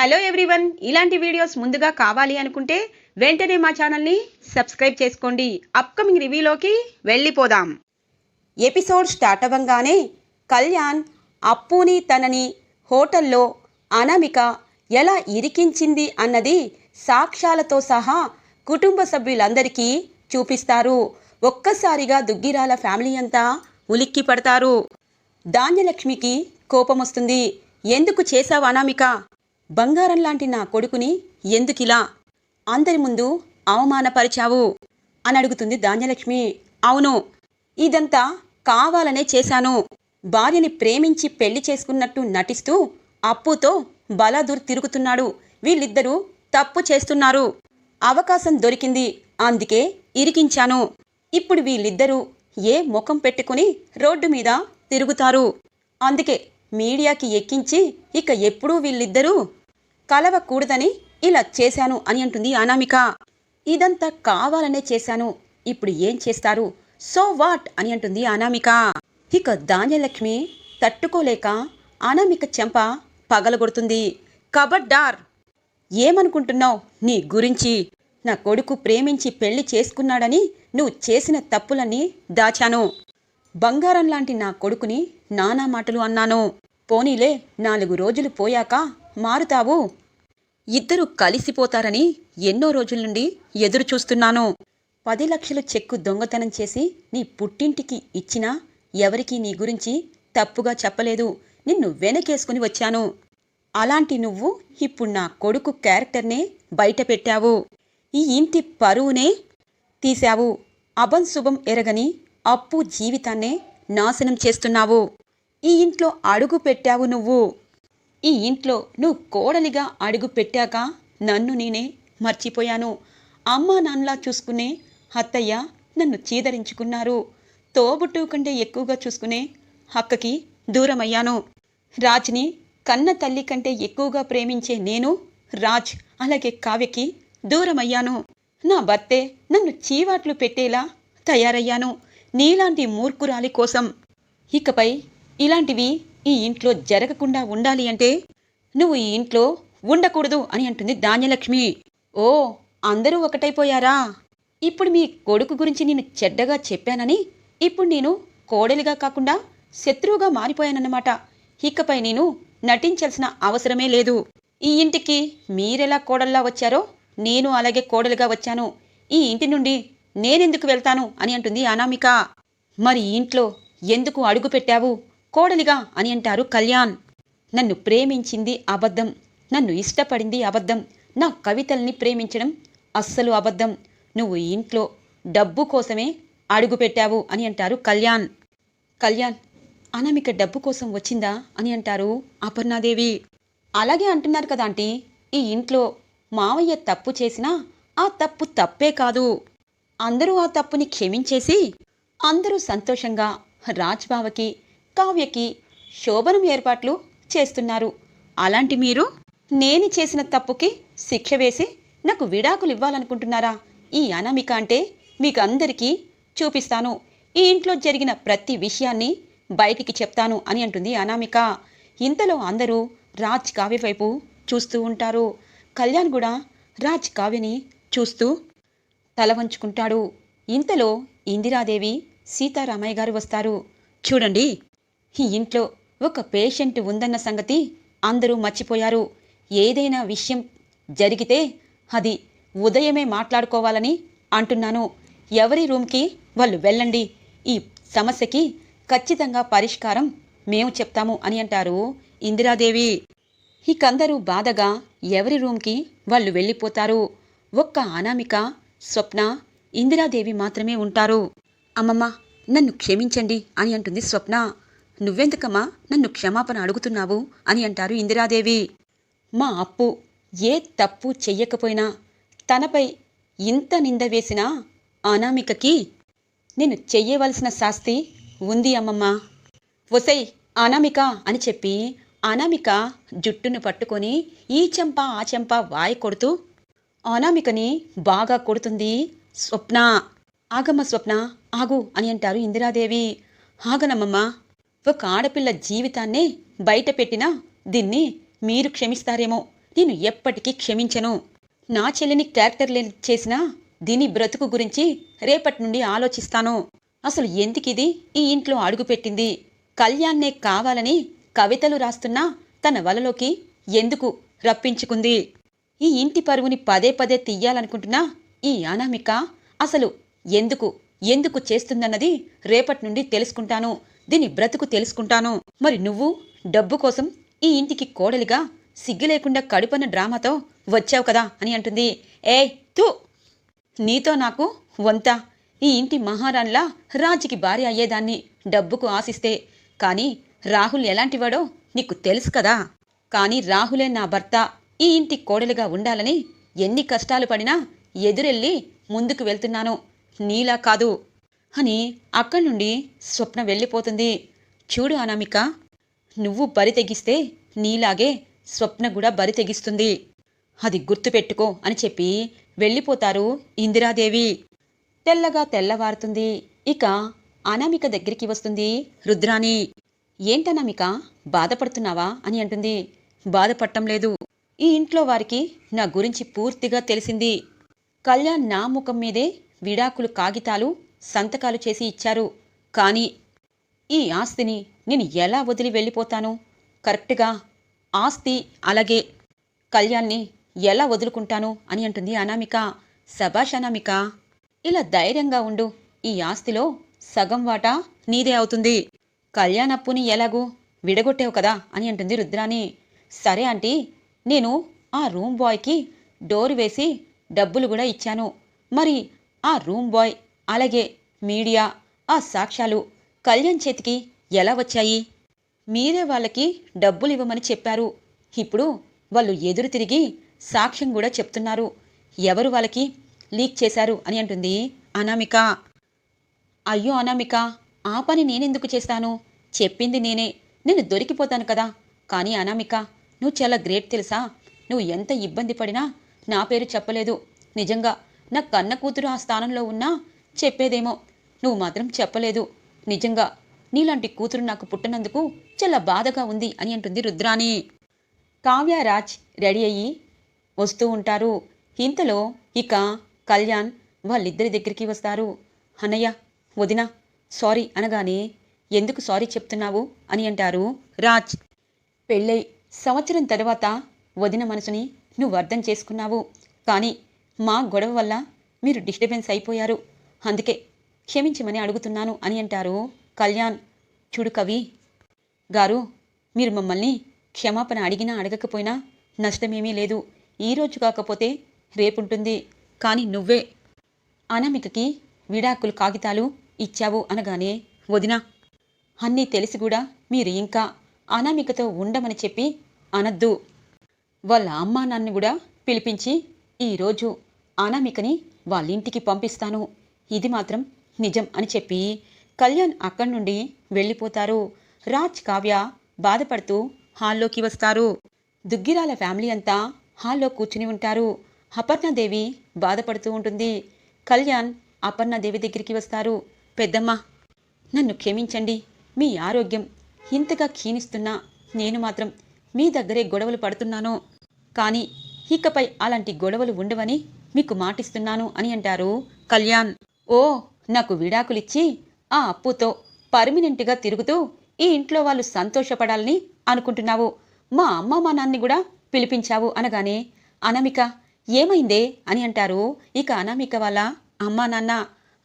Hello everyone ఇలాంటి videos ముందుగా కావాలి అనుకుంటే వెంటనే మా ఛానల్ని సబ్స్క్రైబ్ చేసుకోండి. అప్కమింగ్ రివ్యూలోకి వెళ్ళిపోదాం. ఎపిసోడ్ స్టార్ట్ అవ్వంగానే కళ్యాణ్ అప్పుని తనని హోటల్లో అనామిక ఎలా ఇరికించింది అన్నది సాక్ష్యాలతో సహా కుటుంబ సభ్యులందరికీ చూపిస్తారు. ఒక్కసారిగా దుగ్గిరాల ఫ్యామిలీ అంతా ఉలిక్కి పడతారు. ధాన్యలక్ష్మికి కోపమొస్తుంది. ఎందుకు చేశావు అనామిక? బంగారం లాంటి నా కొడుకుని ఎందుకిలా? అందరి ముందు అవమానపరిచావు? అని అడుగుతుంది ధాన్యలక్ష్మి. అవును ఇదంతా కావాలనే చేశాను. భార్యని ప్రేమించి పెళ్ళి చేసుకున్నట్టు నటిస్తూ అప్పుతో బలాదూర్ తిరుగుతున్నాడు. వీళ్ళిద్దరూ తప్పు చేస్తున్నారు. అవకాశం దొరికింది. అందుకే ఇరికించాను. ఇప్పుడు వీళ్ళిద్దరూ ఏ ముఖం పెట్టుకుని రోడ్డు మీద తిరుగుతారు? అందుకే మీడియాకి ఎక్కించి ఇక ఎప్పుడూ వీళ్ళిద్దరూ కలవకూడదని ఇలా చేశాను అని అంటుంది అనామిక. ఇదంతా కావాలనే చేశాను. ఇప్పుడు ఏం చేస్తారు? So what? అని అంటుంది అనామిక. ఇక ధాన్యలక్ష్మి తట్టుకోలేక అనామిక చెంప పగలగొడుతుంది. కబడ్డార్! ఏమనుకుంటున్నావు నీ గురించి? నా కొడుకు ప్రేమించి పెళ్ళి చేసుకున్నాడని నువ్వు చేసిన తప్పులన్నీ దాచాను. బంగారం లాంటి నా కొడుకుని నానా మాటలు అన్నాను. పోనీలే నాలుగు రోజులు పోయాక మారుతావు. ఇద్దరు కలిసిపోతారని ఎన్నో రోజుల నుండి ఎదురు చూస్తున్నాను పది లక్షల చెక్కు దొంగతనం చేసి నీ పుట్టింటికి ఇచ్చినా ఎవరికీ నీ గురించి తప్పుగా చెప్పలేదు. నిన్ను వెనకేసుకుని వచ్చాను. అలాంటి నువ్వు ఇప్పుడు నా కొడుకు క్యారెక్టర్నే బయట పెట్టావు ఈ ఇంటి పరువునే తీశావు. అభం శుభం ఎరగని అప్పు జీవితాన్నే నాశనం చేస్తున్నావు. ఈ ఇంట్లో అడుగు పెట్టావు నువ్వు. ఈ ఇంట్లో నువ్వు కోడలిగా అడుగు పెట్టాక నన్ను నేనే మర్చిపోయాను. అమ్మా నాన్నలా చూసుకునే అత్తయ్య నన్ను చీదరించుకున్నారు. తోబుట్టు కంటే ఎక్కువగా చూసుకునే అక్కకి దూరమయ్యాను. రాజ్ని కన్న తల్లి కంటే ఎక్కువగా ప్రేమించే నేను రాజ్ అలాగే కావ్యకి దూరమయ్యాను. నా భర్తే నన్ను చీవాట్లు పెట్టేలా తయారయ్యాను. నీలాంటి మూర్ఖురాలి కోసం. ఇకపై ఇలాంటివి ఈ ఇంట్లో జరగకుండా ఉండాలి అంటే నువ్వు ఈ ఇంట్లో ఉండకూడదు అని అంటుంది ధాన్యలక్ష్మి. ఓ అందరూ ఒకటైపోయారా? ఇప్పుడు మీ కొడుకు గురించి నేను చెడ్డగా చెప్పానని ఇప్పుడు నేను కోడలిగా కాకుండా శత్రువుగా మారిపోయానన్నమాట. ఇకపై నేను నటించాల్సిన అవసరమే లేదు. ఈ ఇంటికి మీరెలా కోడల్లా వచ్చారో నేను అలాగే కోడలుగా వచ్చాను. ఈ ఇంటి నుండి నేనెందుకు వెళ్తాను అని అంటుంది అనామిక. మరి ఇంట్లో ఎందుకు అడుగు పెట్టావు? కోడలిగా అని అంటారు కళ్యాణ్. నన్ను ప్రేమించింది అబద్ధం నన్ను ఇష్టపడింది అబద్ధం నా కవితల్ని ప్రేమించడం అస్సలు అబద్ధం. నువ్వు ఇంట్లో డబ్బు కోసమే అడుగుపెట్టావు అని అంటారు కళ్యాణ్. కళ్యాణ్ అనామిక డబ్బు కోసం వచ్చిందా అని అంటారు అపర్ణాదేవి. అలాగే అంటున్నారు కదా ఆంటీ ఈ ఇంట్లో మావయ్య తప్పు చేసినా ఆ తప్పు తప్పే కాదు. అందరూ ఆ తప్పుని క్షమించేసి అందరూ సంతోషంగా రాజ్బావకి కావ్యకి శోభనం ఏర్పాట్లు చేస్తున్నారు. అలాంటి మీరు నేను చేసిన తప్పుకి శిక్ష వేసి నాకు విడాకులు ఇవ్వాలనుకుంటున్నారా ఈ అనామిక అంటే మీకు అందరికీ చూపిస్తాను. ఈ ఇంట్లో జరిగిన ప్రతి విషయాన్ని బయటికి చెప్తాను అని అంటుంది అనామిక. ఇంతలో అందరూ రాజ్ కావ్య వైపు చూస్తూ ఉంటారు. కళ్యాణ్ కూడా రాజ్ కావ్యని చూస్తూ తల వంచుకుంటాడు. ఇంతలో ఇందిరాదేవి సీతారామయ్య గారు వస్తారు. చూడండి. ఈ ఇంట్లో ఒక పేషెంట్ ఉందన్న సంగతి అందరూ మర్చిపోయారు. ఏదైనా విషయం జరిగితే అది ఉదయమే మాట్లాడుకోవాలని అంటున్నాను. ఎవరి రూమ్కి వాళ్ళు వెళ్ళండి. ఈ సమస్యకి ఖచ్చితంగా పరిష్కారం మేము చెప్తాము అని అంటారు ఇందిరాదేవి. ఇకందరూ బాధగా ఎవరి రూమ్కి వాళ్ళు వెళ్ళిపోతారు? ఒక్క అనామిక స్వప్న ఇందిరాదేవి మాత్రమే ఉంటారు. అమ్మమ్మ నన్ను క్షమించండి అని అంటుంది స్వప్న. నువ్వెందుకమ్మా? నన్ను క్షమాపణ అడుగుతున్నావు అని అంటారు ఇందిరాదేవి. మా అప్పు ఏ తప్పు చెయ్యకపోయినా తనపై ఇంత నింద వేసిన అనామికకి నేను చెయ్యవలసిన శాస్తి ఉంది అమ్మమ్మ. ఒసై అనామిక అని చెప్పి అనామిక జుట్టును పట్టుకొని ఈ చెంప ఆ చెంప వాయి కొడుతూ అనామికని బాగా కొడుతుంది స్వప్న. ఆగమ్మ స్వప్న ఆగు అని అంటారు ఇందిరాదేవి. ఆగనమ్మమ్మ ఒక ఆడపిల్ల జీవితాన్నే బయట పెట్టినా దీన్ని మీరు క్షమిస్తారేమో. నేను ఎప్పటికీ క్షమించను. నా చెల్లిని క్యారెక్టర్ లేని దీని బ్రతుకు గురించి రేపటి నుండి ఆలోచిస్తాను. అసలు ఎందుకిది ఈ ఇంట్లో అడుగుపెట్టింది? కళ్యాణ్నే కావాలని కవితలు రాస్తున్నా తన వలలోకి ఎందుకు రప్పించుకుంది? ఈ ఇంటి పరువుని పదే పదే తీయాలనుకుంటున్నా ఈ అనామిక అసలు ఎందుకు ఎందుకు చేస్తుందన్నది రేపటి నుండి తెలుసుకుంటాను. దీని బ్రతుకు తెలుసుకుంటాను. మరి నువ్వు? డబ్బు కోసం ఈ ఇంటికి కోడలిగా సిగ్గు లేకుండా కడుపన్న డ్రామాతో వచ్చావు కదా అని అంటుంది. ఏ తూ! నీతో నాకు వంత. ఈ ఇంటి మహారాణిలా రాజుకి భార్య అయ్యేదాన్ని డబ్బుకు ఆశిస్తే. కానీ రాహుల్ ఎలాంటివాడో నీకు తెలుసు కదా. కానీ రాహులే నా భర్త. ఈ ఇంటి కోడలిగా ఉండాలని ఎన్ని కష్టాలు పడినా ఎదురెళ్ళి ముందుకు వెళ్తున్నాను. నీలా కాదు. అని అక్కడి నుండి స్వప్న వెళ్ళిపోతుంది. చూడు అనామిక నువ్వు బరి తెగిస్తే నీలాగే స్వప్న కూడా బరి తెగిస్తుంది. అది గుర్తుపెట్టుకో అని చెప్పి వెళ్ళిపోతారు ఇందిరాదేవి. తెల్లగా తెల్లవారుతుంది. ఇక అనామిక దగ్గరికి వస్తుంది రుద్రాణి. ఏంటనామిక బాధపడుతున్నావా? అని అంటుంది. బాధపడటం లేదు. ఈ ఇంట్లో వారికి నా గురించి పూర్తిగా తెలిసింది. కళ్యాణ్ నా ముఖం మీదే విడాకులు కాగితాలు సంతకాలు చేసి ఇచ్చారు. కానీ ఈ ఆస్తిని నేను ఎలా వదిలి వెళ్ళిపోతాను? కరెక్ట్గా ఆస్తి అలాగే కళ్యాణ్ని ఎలా వదులుకుంటాను అని అంటుంది అనామిక. సభాష్ అనామిక ఇలా ధైర్యంగా ఉండు. ఈ ఆస్తిలో సగం వాటా నీదే అవుతుంది. కళ్యాణ్ అప్పుని ఎలాగూ విడగొట్టావు కదా అని అంటుంది రుద్రాని సరే ఆంటీ నేను ఆ రూమ్ బాయ్కి డోర్ వేసి డబ్బులు కూడా ఇచ్చాను. మరి ఆ రూమ్ బాయ్ అలాగే మీడియా ఆ సాక్ష్యాలు కళ్యాణ్ చేతికి ఎలా వచ్చాయి? మీరే వాళ్ళకి డబ్బులు ఇవ్వమని చెప్పారు. ఇప్పుడు వాళ్ళు ఎదురు తిరిగి సాక్ష్యం కూడా చెప్తున్నారు. ఎవరు వాళ్ళకి లీక్ చేశారు అని అంటుంది అనామిక. అయ్యో అనామిక ఆ పని నేనెందుకు చేస్తాను? చెప్పింది నేనే. నేను దొరికిపోతాను కదా. కానీ అనామిక నువ్వు చాలా గ్రేట్ తెలుసా? నువ్వు ఎంత ఇబ్బంది పడినా నా పేరు చెప్పలేదు. నిజంగా నా కన్న కూతురు ఆ స్థానంలో ఉన్నా చెప్పేదేమో. నువ్వు మాత్రం చెప్పలేదు. నిజంగా నీలాంటి కూతురు నాకు పుట్టినందుకు చాలా బాధగా ఉంది అని అంటుంది రుద్రాణి. కావ్యరాజ్ రెడీ అయ్యి వస్తూ ఉంటారు. ఇంతలో ఇక కళ్యాణ్ వాళ్ళిద్దరి దగ్గరికి వస్తారు. అన్నయ్య వదిన సారీ అనగానే ఎందుకు సారీ చెప్తున్నావు? అని అంటారు రాజ్. పెళ్ళై సంవత్సరం తర్వాత వదిన మనసుని నువ్వు అర్థం చేసుకున్నావు. కానీ మా గొడవ వల్ల మీరు డిస్టర్బెన్స్ అయిపోయారు. అందుకే క్షమించమని అడుగుతున్నాను అని అంటారు కళ్యాణ్. చూడు కవి గారు మీరు మమ్మల్ని క్షమాపణ అడిగినా అడగకపోయినా నష్టమేమీ లేదు. ఈరోజు కాకపోతే రేపుంటుంది. కానీ నువ్వే అనామికకి విడాకులు కాగితాలు ఇచ్చావు అనగానే వదినా అన్నీ తెలిసి కూడా మీరు ఇంకా అనామికతో ఉండమని చెప్పి అనద్దు. వాళ్ళ అమ్మానాన్ని కూడా పిలిపించి ఈరోజు అనామికని వాళ్ళ ఇంటికి పంపిస్తాను. ఇది మాత్రం నిజం అని చెప్పి కళ్యాణ్ అక్కడి నుండి వెళ్ళిపోతారు. రాజ్ కావ్య బాధపడుతూ హాల్లోకి వస్తారు. దుగ్గిరాల ఫ్యామిలీ అంతా హాల్లో కూర్చుని ఉంటారు. అపర్ణాదేవి బాధపడుతూ ఉంటుంది. కళ్యాణ్ అపర్ణాదేవి దగ్గరికి వస్తారు. పెద్దమ్మ నన్ను క్షమించండి. మీ ఆరోగ్యం ఇంతగా క్షీణిస్తున్నా నేను మాత్రం మీ దగ్గరే గొడవలు పడుతున్నాను. కానీ ఇకపై అలాంటి గొడవలు ఉండవని మీకు మాటిస్తున్నాను అని అంటారు కళ్యాణ్. ఓ నాకు విడాకులిచ్చి ఆ అప్పుతో పర్మినెంట్గా తిరుగుతూ ఈ ఇంట్లో వాళ్ళు సంతోషపడాలని అనుకుంటున్నావు. మా అమ్మ మా నాన్ని కూడా పిలిపించావు అనగానే అనామిక ఏమైందే? అని అంటారు. ఇక అనామిక వాళ్ళ అమ్మా నాన్న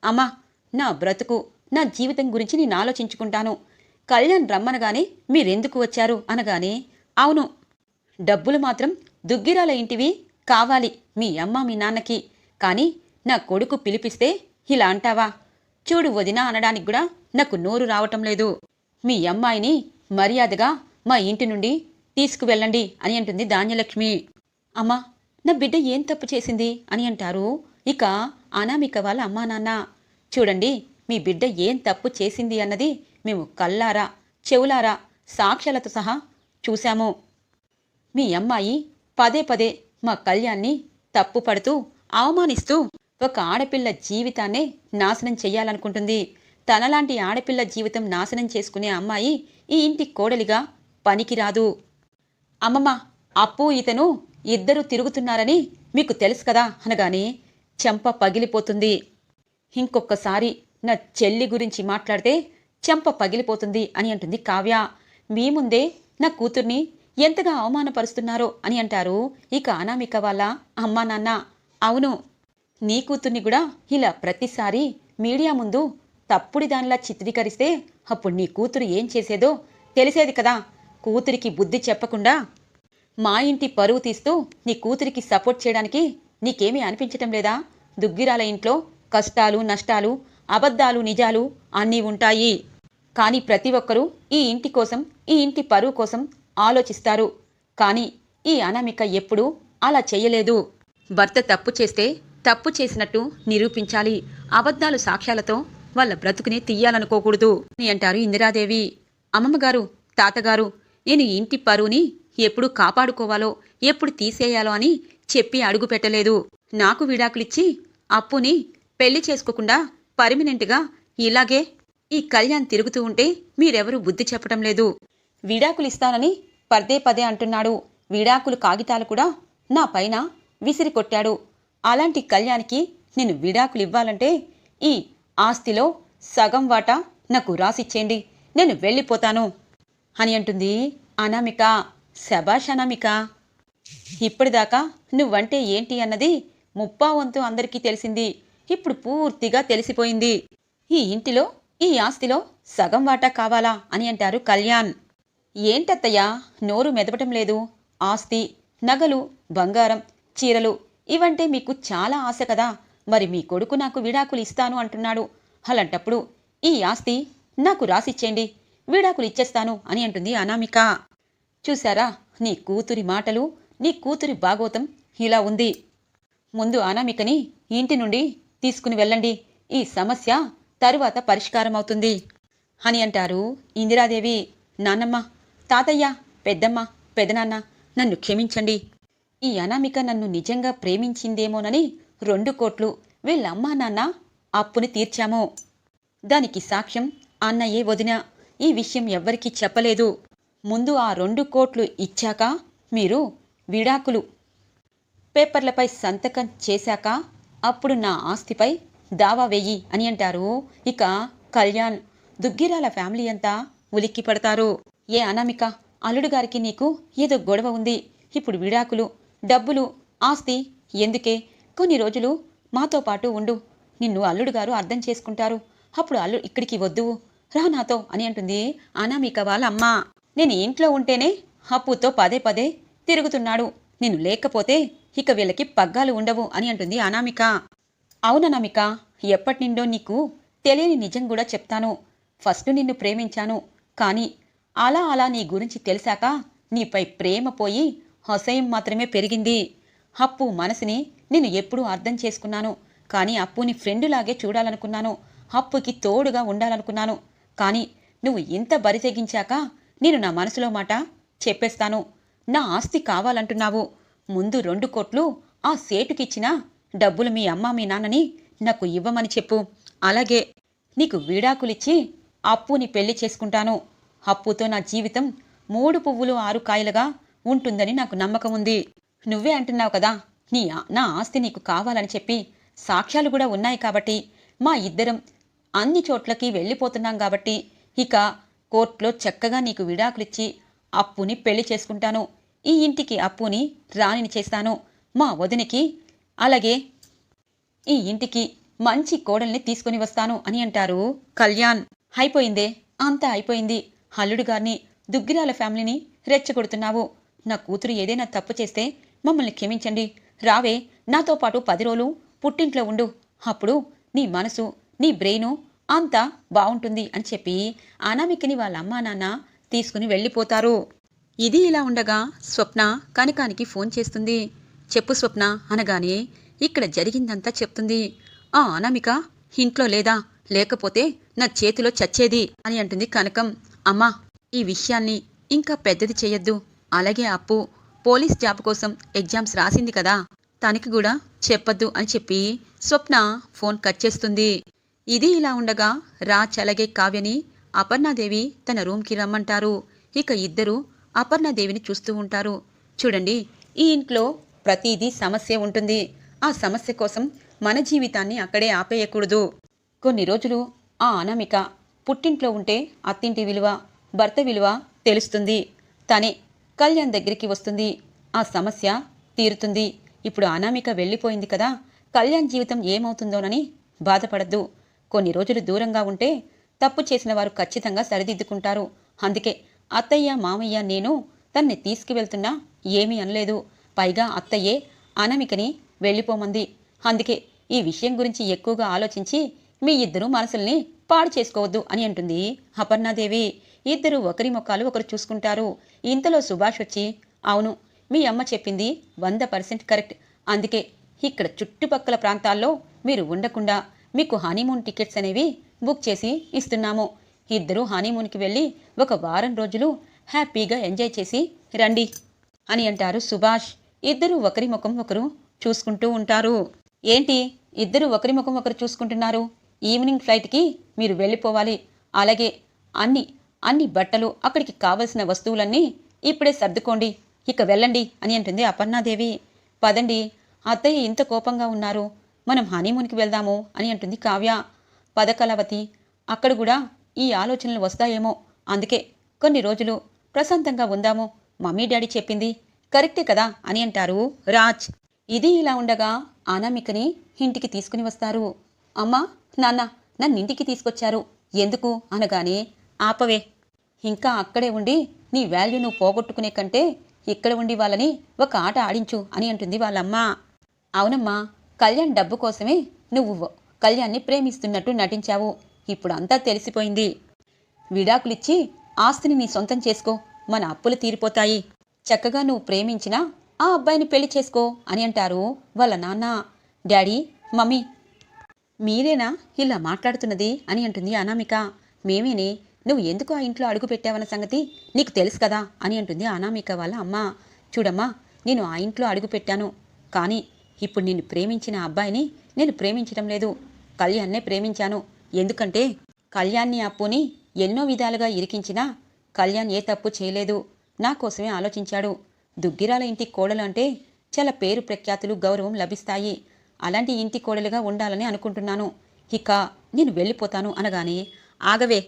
అమ్మా నా బ్రతుకు నా జీవితం గురించి నేను ఆలోచించుకుంటాను. కళ్యాణ్ రమ్మనగానే మీరెందుకు వచ్చారు? అనగానే అవును డబ్బులు మాత్రం దుగ్గిరాల ఇంటివి కావాలి మీ అమ్మ మీ నాన్నకి. కానీ నా కొడుకు పిలిపిస్తే ఇలా అంటావా? చూడు వదినా అనడానికి కూడా నాకు నోరు రావటం లేదు. మీ అమ్మాయిని మర్యాదగా మా ఇంటి నుండి తీసుకువెళ్ళండి అని అంటుంది ధాన్యలక్ష్మి. అమ్మా నా బిడ్డ ఏం తప్పు చేసింది? అని అంటారు ఇక అనామిక వాళ్ళ అమ్మా నాన్న. చూడండి మీ బిడ్డ ఏం తప్పు చేసింది అన్నది మేము కళ్ళారా చెవులారా సాక్ష్యాలతో సహా చూశాము. మీ అమ్మాయి పదే పదే మా కళ్యాణ్ని తప్పు పడుతూ అవమానిస్తూ ఒక ఆడపిల్ల జీవితాన్నే నాశనం చేయాలనుకుంటుంది తనలాంటి ఆడపిల్ల జీవితం నాశనం చేసుకునే అమ్మాయి ఈ ఇంటి కోడలిగా పనికిరాదు. అమ్మమ్మ అప్పు ఇతను ఇద్దరు తిరుగుతున్నారని మీకు తెలుసు కదా అనగానే చెంప పగిలిపోతుంది. ఇంకొకసారి నా చెల్లి గురించి మాట్లాడితే చెంప పగిలిపోతుంది అని అంటుంది కావ్య. మీ ముందే నా కూతుర్ని ఎంతగా అవమానపరుస్తున్నారో అని అంటారు ఇక అనామిక వాళ్ళ అమ్మా నాన్న అవును నీ కూతుర్ని కూడా ఇలా ప్రతిసారి మీడియా ముందు తప్పుడి దానిలా చిత్రీకరిస్తే అప్పుడు నీ కూతురు ఏం చేసేదో తెలిసేది కదా. కూతురికి బుద్ధి చెప్పకుండా మా ఇంటి పరువు తీస్తూ నీ కూతురికి సపోర్ట్ చేయడానికి నీకేమీ అనిపించటం లేదా? దుగ్గిరాల ఇంట్లో కష్టాలు నష్టాలు అబద్ధాలు నిజాలు అన్నీ ఉంటాయి. కానీ ప్రతి ఒక్కరూ ఈ ఇంటి కోసం ఈ ఇంటి పరువు కోసం ఆలోచిస్తారు. కానీ ఈ అనామిక ఎప్పుడూ అలా చేయలేదు. భర్త తప్పు చేస్తే తప్పు చేసినట్టు నిరూపించాలి. అబద్ధాలు సాక్ష్యాలతో వాళ్ళ బ్రతుకుని తీయాలనుకోకూడదు అని అంటారు ఇందిరాదేవి. అమ్మమ్మగారు తాతగారు నేను ఇంటి పరువుని ఎప్పుడు కాపాడుకోవాలో ఎప్పుడు తీసేయాలో అని చెప్పి అడుగు పెట్టలేదు. నాకు విడాకులిచ్చి అప్పుని పెళ్ళి చేసుకోకుండా పర్మినెంట్గా ఇలాగే ఈ కళ్యాణ్ తిరుగుతూ ఉంటే మీరెవరూ బుద్ధి చెప్పటం లేదు. విడాకులు ఇస్తానని పదే పదే అంటున్నాడు. విడాకులు కాగితాలు కూడా నా పైన విసిరి కొట్టాడు అలాంటి కళ్యాణ్కి నేను విడాకులు ఇవ్వాలంటే ఈ ఆస్తిలో సగం వాటా నాకు రాసిచ్చేయండి. నేను వెళ్ళిపోతాను. అని అంటుంది అనామిక శబాష్ అనామిక. ఇప్పటిదాకా నువ్వంటే ఏంటి అన్నది ముప్పా వంతు అందరికీ తెలిసింది. ఇప్పుడు పూర్తిగా తెలిసిపోయింది. ఈ ఇంటిలో ఈ ఆస్తిలో సగం వాటా కావాలా అని అంటారు కళ్యాణ్. ఏంటత్తయ్యా నోరు మెదపటం లేదు. ఆస్తి నగలు బంగారం చీరలు ఇవంటే మీకు చాలా ఆశ కదా. మరి మీ కొడుకు నాకు విడాకులు ఇస్తాను అంటున్నాడు. అలాంటప్పుడు ఈ ఆస్తి నాకు రాసిచ్చేయండి. విడాకులు ఇచ్చేస్తాను అని అంటుంది అనామిక. చూశారా? నీ కూతురి మాటలు నీ కూతురి భాగవతం ఇలా ఉంది. ముందు అనామికని ఇంటి నుండి తీసుకుని వెళ్ళండి. ఈ సమస్య తరువాత పరిష్కారం అవుతుంది అని అంటారు ఇందిరాదేవి. నాన్నమ్మ తాతయ్య పెద్దమ్మ పెదనాన్న నన్ను క్షమించండి. ఈ అనామిక నన్ను నిజంగా ప్రేమించిందేమోనని రెండు కోట్లు వీళ్ళమ్మా నాన్న అప్పుని తీర్చాము. దానికి సాక్ష్యం అన్నయ్యే వదిన. ఈ విషయం ఎవ్వరికీ చెప్పలేదు. ముందు ఆ రెండు కోట్లు ఇచ్చాక మీరు విడాకులు పేపర్లపై సంతకం చేశాక అప్పుడు నా ఆస్తిపై దావా వెయ్యి అని అంటారు. ఇక కళ్యాణ్ దుగ్గిరాల ఫ్యామిలీ అంతా ఉలిక్కి పడతారు ఏ అనామిక అల్లుడు గారికి నీకు ఏదో గొడవ ఉంది. ఇప్పుడు విడాకులు డబ్బులు ఆస్తి ఎందుకే? కొన్ని రోజులు మాతో పాటు ఉండు. నిన్ను అల్లుడు గారు అర్థం చేసుకుంటారు. అప్పుడు అల్లు ఇక్కడికి వద్దు. రా నాతో అని అంటుంది అనామిక వాళ్ళ అమ్మ. నేను ఇంట్లో ఉంటేనే అప్పుతో పదే పదే తిరుగుతున్నాడు. నేను లేకపోతే ఇక వీళ్ళకి పగ్గాలు ఉండవు అని అంటుంది అనామిక. అవుననామిక ఎప్పటి నిండో నీకు తెలియని నిజం కూడా చెప్తాను. ఫస్ట్ నిన్ను ప్రేమించాను. కానీ అలా అలా నీ గురించి తెలిసాక నీపై ప్రేమ పోయి అసహ్యం మాత్రమే పెరిగింది. అప్పు మనసుని నేను ఎప్పుడూ అర్థం చేసుకున్నాను. కానీ అప్పుని ఫ్రెండులాగే చూడాలనుకున్నాను. అప్పుకి తోడుగా ఉండాలనుకున్నాను. కానీ నువ్వు ఇంత బరి తెగించాక నేను నా మనసులో మాట చెప్పేస్తాను. నా ఆస్తి కావాలంటున్నావు. ముందు రెండు కోట్లు ఆ సేటుకిచ్చిన డబ్బులు మీ అమ్మ మీ నాన్నని నాకు ఇవ్వమని చెప్పు. అలాగే నీకు విడాకులిచ్చి అప్పుని పెళ్ళి చేసుకుంటాను. అప్పుతో నా జీవితం మూడు పువ్వులు ఆరు కాయలుగా ఉంటుందని నాకు నమ్మకం ఉంది. నువ్వే అంటున్నావు కదా నీ ఆ- నా ఆస్తి నీకు కావాలని చెప్పి సాక్ష్యాలు కూడా ఉన్నాయి కాబట్టి మా ఇద్దరం అన్ని చోట్లకి వెళ్ళిపోతున్నాం కాబట్టి ఇక కోర్టులో చక్కగా నీకు విడాకులిచ్చి అప్పుని పెళ్ళి చేసుకుంటాను. ఈ ఇంటికి అప్పుని రాణిని చేస్తాను. మా వదినికి అలాగే ఈ ఇంటికి మంచి కోడల్ని తీసుకుని వస్తాను అని అంటారు కళ్యాణ్. అయిపోయిందే? అంతా అయిపోయింది. అల్లుడు గారిని దుగ్గిరాల ఫ్యామిలీని రెచ్చగొడుతున్నావు. నా కూతురు ఏదైనా తప్పు చేస్తే మమ్మల్ని క్షమించండి. రావే నాతో పాటు పది రోజులు పుట్టింట్లో ఉండు. అప్పుడు నీ మనసు నీ బ్రెయిను అంతా బాగుంటుంది అని చెప్పి అనామికని వాళ్ళ అమ్మా నాన్న తీసుకుని వెళ్ళిపోతారు. ఇది ఇలా ఉండగా స్వప్న కనకానికి ఫోన్ చేస్తుంది. చెప్పు స్వప్న అనగానే ఇక్కడ జరిగిందంతా చెప్తుంది. ఆ అనామిక ఇంట్లో లేదా? లేకపోతే నా చేతిలో చచ్చేది? అని అంటుంది కనకం. అమ్మా ఈ విషయాన్ని ఇంకా పెద్దది చేయొద్దు. అలాగే అప్పు. పోలీస్ జాబ్ కోసం ఎగ్జామ్స్ రాసింది కదా. తనకి కూడా చెప్పద్దు అని చెప్పి స్వప్న ఫోన్ కట్ చేస్తుంది. ఇది ఇలా ఉండగా రాజ్ అలాగే కావ్యని అపర్ణాదేవి తన రూమ్కి రమ్మంటారు. ఇక ఇద్దరు అపర్ణాదేవిని చూస్తూ ఉంటారు. చూడండి ఈ ఇంట్లో ప్రతిదీ సమస్య ఉంటుంది. ఆ సమస్య కోసం మన జీవితాన్ని అక్కడే ఆపేయకూడదు. కొన్ని రోజులు ఆ అనామిక పుట్టింట్లో ఉంటే అత్తింటి విలువ భర్త విలువ తెలుస్తుంది. తనే కళ్యాణ్ దగ్గరికి వస్తుంది. ఆ సమస్య తీరుతుంది. ఇప్పుడు అనామిక వెళ్ళిపోయింది కదా. కళ్యాణ్ జీవితం ఏమవుతుందోనని బాధపడద్దు. కొన్ని రోజులు దూరంగా ఉంటే తప్పు చేసిన వారు ఖచ్చితంగా సరిదిద్దుకుంటారు. అందుకే అత్తయ్య మామయ్య నేను తన్ని తీసుకువెళ్తున్నా ఏమీ అనలేదు. పైగా అత్తయ్యే అనామికని వెళ్ళిపోమంది. అందుకే ఈ విషయం గురించి ఎక్కువగా ఆలోచించి మీ ఇద్దరు మనసుల్ని పాడు చేసుకోవద్దు అని అంటుంది అపర్ణాదేవి. ఇద్దరు ఒకరి ముఖాలు ఒకరు చూసుకుంటారు. ఇంతలో సుభాష్ వచ్చి అవును మీ అమ్మ చెప్పింది వంద పర్సెంట్ కరెక్ట్. అందుకే ఇక్కడ చుట్టుపక్కల ప్రాంతాల్లో మీరు ఉండకుండా మీకు హనీమూన్ టికెట్స్ అనేవి బుక్ చేసి ఇస్తున్నాము. ఇద్దరు హనీమూన్కి వెళ్ళి ఒక వారం రోజులు హ్యాపీగా ఎంజాయ్ చేసి రండి అని అంటారు సుభాష్. ఇద్దరు ఒకరి ముఖం ఒకరు చూసుకుంటూ ఉంటారు. ఏంటి? ఇద్దరు ఒకరి ముఖం ఒకరు చూసుకుంటున్నారు. ఈవినింగ్ ఫ్లైట్కి మీరు వెళ్ళిపోవాలి. అలాగే అన్ని అన్ని బట్టలు అక్కడికి కావలసిన వస్తువులన్నీ ఇప్పుడే సర్దుకోండి. ఇక వెళ్ళండి అని అంటుంది అపర్ణాదేవి. పదండి. అత్తయ్య ఇంత కోపంగా ఉన్నారు. మనం హనీమూన్కి వెళ్దాము అని అంటుంది కావ్య. పదకలవతి అక్కడ కూడా ఈ ఆలోచనలు వస్తాయేమో. అందుకే కొన్ని రోజులు ప్రశాంతంగా ఉందాము. మమ్మీ డాడీ చెప్పింది కరెక్టే కదా అని అంటారు రాజ్. ఇది ఇలా ఉండగా అనామికని ఇంటికి తీసుకుని వస్తారు. అమ్మా నాన్న నన్ను ఇంటికి తీసుకొచ్చారు. ఎందుకు? అనగానే ఆపవే. ఇంకా అక్కడే ఉండి నీ వాల్యూ నువ్వు పోగొట్టుకునే కంటే ఇక్కడ ఉండి వాళ్ళని ఒక ఆట ఆడించు అని అంటుంది వాళ్ళమ్మ. అవునమ్మా కళ్యాణ్ డబ్బు కోసమే నువ్వు కళ్యాణ్ని ప్రేమిస్తున్నట్టు నటించావు. ఇప్పుడు అంతా తెలిసిపోయింది. విడాకులిచ్చి ఆస్తిని నీ సొంతం చేసుకో. మన అప్పులు తీరిపోతాయి. చక్కగా నువ్వు ప్రేమించినా ఆ అబ్బాయిని పెళ్ళి చేసుకో అని అంటారు వాళ్ళ నాన్న. డాడీ మమ్మీ మీరేనా ఇలా మాట్లాడుతున్నది అని అంటుంది అనామిక. మేమేనే నువ్వు ఎందుకు ఆ ఇంట్లో అడుగు పెట్టావన్న సంగతి నీకు తెలుసు కదా అని అంటుంది అనామిక వాళ్ళ అమ్మ. చూడమ్మా నేను ఆ ఇంట్లో అడుగు పెట్టాను కానీ ఇప్పుడు నిన్ను ప్రేమించిన అబ్బాయిని నేను ప్రేమించడం లేదు. కళ్యాణ్నే ప్రేమించాను. ఎందుకంటే కళ్యాణ్ని అప్పుని ఎన్నో విధాలుగా ఇరికించినా కళ్యాణ్ ఏ తప్పు చేయలేదు. నా కోసమే ఆలోచించాడు. దుగ్గిరాల ఇంటి కోడలు అంటే చాలా పేరు ప్రఖ్యాతులు గౌరవం లభిస్తాయి. అలాంటి ఇంటి కోడలుగా ఉండాలని అనుకుంటున్నాను. ఇక నేను వెళ్ళిపోతాను అనగానే ఆగవే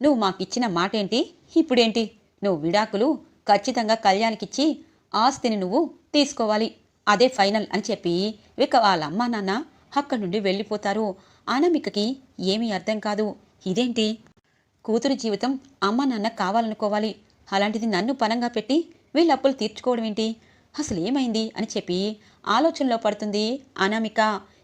నువ్వు మాకిచ్చిన మాటేంటి? ఇప్పుడేంటి? నువ్వు విడాకులు ఖచ్చితంగా కళ్యాణ్కిచ్చి ఆస్తిని నువ్వు తీసుకోవాలి. అదే ఫైనల్ అని చెప్పి ఇక వాళ్ళ అమ్మా నాన్న అక్కడి నుండి వెళ్ళిపోతారు. అనామికకి ఏమీ అర్థం కాదు. ఇదేంటి? కూతురు జీవితం అమ్మ నాన్న కావాలనుకోవాలి. అలాంటిది నన్ను పనంగా పెట్టి వీళ్ళ అప్పులు తీర్చుకోవడం ఏంటి? అసలు ఏమైంది? అని చెప్పి ఆలోచనలో పడుతుంది అనామిక.